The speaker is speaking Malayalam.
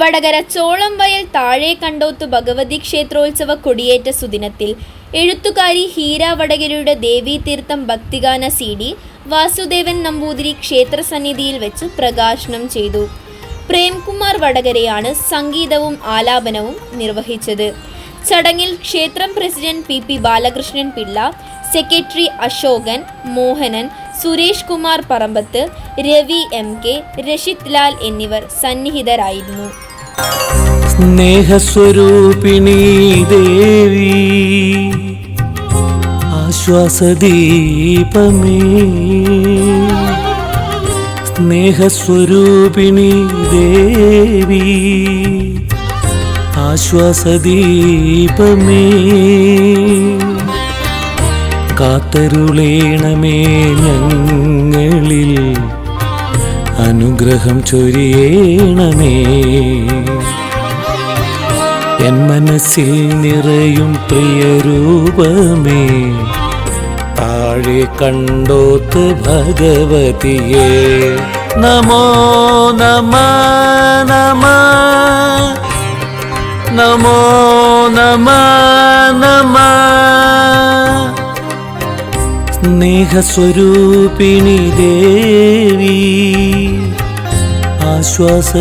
വടകര ചോളം വയൽ താഴെ കണ്ടോത്ത് ഭഗവതി ക്ഷേത്രോത്സവ കൊടിയേറ്റ സുദിനത്തിൽ എഴുത്തുകാരി ഹീര വടകരയുടെ ദേവീതീർത്ഥം ഭക്തിഗാന സി ഡി വാസുദേവൻ നമ്പൂതിരി ക്ഷേത്രസന്നിധിയിൽ വെച്ച് പ്രകാശനം ചെയ്തു. പ്രേംകുമാർ വടകരയാണ് സംഗീതവും ആലാപനവും നിർവഹിച്ചത്. ചടങ്ങിൽ ക്ഷേത്രം president P P Balakrishnan Pillai secretary Ashokan Mohanan Suresh Kumar Parambath Ravi M K Rashith Lal എന്നിവർ സന്നിഹിതരായിരുന്നു. സ്നേഹസ്വരൂപിണി ദേവി ആശ്വാസദീപമേ. സ്നേഹസ്വരൂപിണി ദേവി ആശ്വാസദീപമേ. കാത്തരുളേണമേ ഞങ്ങളിൽ. അനുഗ്രഹം ചൊരിയേണമേ. എൻ മനസ്സിൽ നിറയും പ്രിയരൂപമേ. താഴെ കണ്ടോത്ത് ഭഗവതിയെ. നമോ നമ നമ. നമോ നമ നമ. സ്നേഹസ്വരൂപിണി ദേവി ആശ്വാസദീപമേ.